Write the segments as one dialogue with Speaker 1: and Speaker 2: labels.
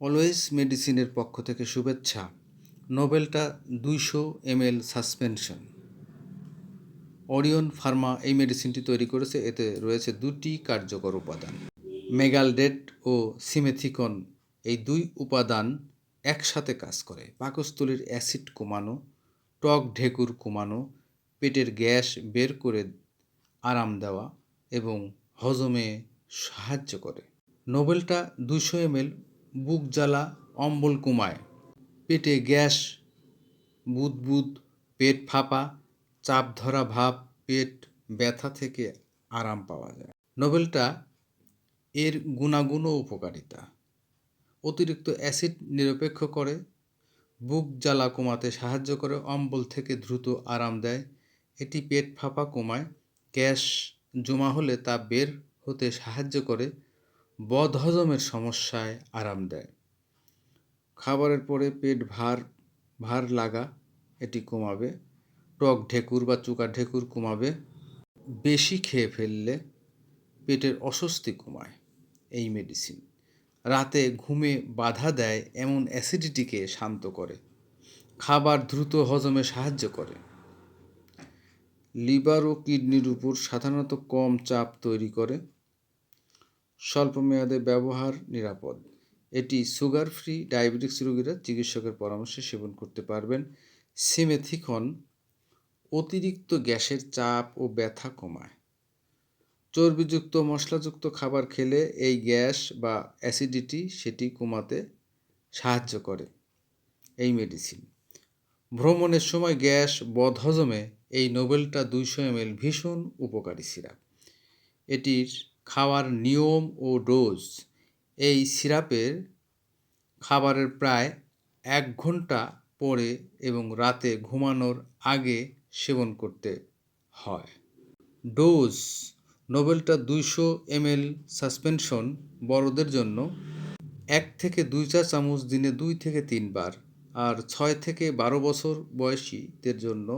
Speaker 1: Always মেডিসিনের পক্ষ থেকে শুভেচ্ছা। নোবেলটা দুইশো এমএল সাসপেনশন। অরিয়ন ফার্মা এই মেডিসিনটি তৈরি করেছে, এতে রয়েছে দুটি কার্যকর উপাদান। মেগালডেট ও সিমেথিকন এই দুই উপাদান একসাথে কাজ করে। পাকস্থলীর অ্যাসিড কমানো, টক ঢেকুর কমানো, পেটের গ্যাস বের করে আরাম দেওয়া এবং হজমে সাহায্য করে। নোবেলটা দুশো এমএল বুক জ্বালা, অম্বল কমায়। পেটে গ্যাস, বুদবুদ, পেট ফাঁপা, চাপ ধরা ভাব, পেট ব্যথা থেকে আরাম পাওয়া যায়। নোবেলটা এর গুণাগুণ ও উপকারিতা। অতিরিক্ত অ্যাসিড নিরপেক্ষ করে, বুক জ্বালা কমাতে সাহায্য করে, অম্বল থেকে দ্রুত আরাম দেয়। এটি পেট ফাঁপা কমায়, গ্যাস জমা হলে তা বের হতে সাহায্য করে বদহজমের সমস্যায় আরাম দেয়। খাবারের পরে পেট ভার ভার লাগা, এটি কমাবে। টক ঢেকুর বা চুকা ঢেকুর কমাবে। বেশি খেয়ে ফেললে পেটের অস্বস্তি কমায় এই মেডিসিন রাতে ঘুমে বাধা দেয়, এমন অ্যাসিডিটিকে শান্ত করে। খাবার দ্রুত হজমে সাহায্য করে। লিভার ও কিডনির উপর সাধারণত কম চাপ তৈরি করে। স্বল্প মেয়াদে ব্যবহার নিরাপদ। এটি সুগার ফ্রি ডায়াবেটিক্স রোগীরা চিকিৎসকের পরামর্শে সেবন করতে পারবেন। সিমেথিকন অতিরিক্ত গ্যাসের চাপ ও ব্যথা কমায়। চর্বিযুক্ত, মশলাযুক্ত খাবার খেলে এই গ্যাস বা অ্যাসিডিটি সেটি কমাতে সাহায্য করে এই মেডিসিন। ভ্রমণের সময় গ্যাস বদহজমে এই নোবেলটা দুইশো এমএল ভীষণ উপকারী সিরাপ। এটির খাওয়ার নিয়ম ও ডোজ। এই সিরাপের খাবারের প্রায় এক ঘণ্টা পরে এবং রাতে ঘুমানোর আগে সেবন করতে হয়। ডোজ নোবেলটা দুইশো এমএল সাসপেনশন বড়দের জন্য এক থেকে দুই চা চামচ দিনে দুই থেকে তিনবার আর ছয় থেকে বারো বছর বয়সীদের জন্য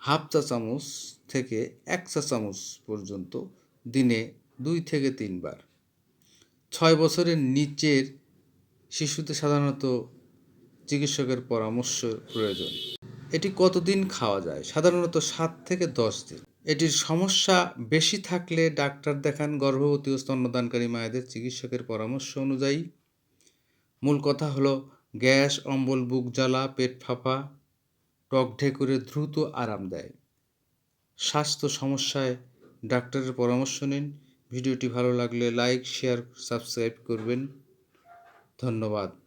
Speaker 1: হাফ চা চামচ থেকে এক চা চামচ পর্যন্ত দিনে দুই থেকে তিনবার। ছয় বছরের নিচের শিশুদের সাধারণত চিকিৎসকের পরামর্শ প্রয়োজন। এটি কতদিন খাওয়া যায়? সাধারণত সাত থেকে দশ দিন। এটির সমস্যা বেশি থাকলে ডাক্তার দেখান গর্ভবতী ও স্তন্যদানকারী মায়েদের চিকিৎসকের পরামর্শ অনুযায়ী। মূল কথা হলো গ্যাস, অম্বল, বুক জ্বালা, পেট ফাঁপা টক ঢেকুরে দ্রুত আরাম দেয়। স্বাস্থ্য সমস্যায় ডাক্তারের পরামর্শ নিন। ভিডিওটি ভালো লাগলে লাইক শেয়ার সাবস্ক্রাইব করবেন। ধন্যবাদ।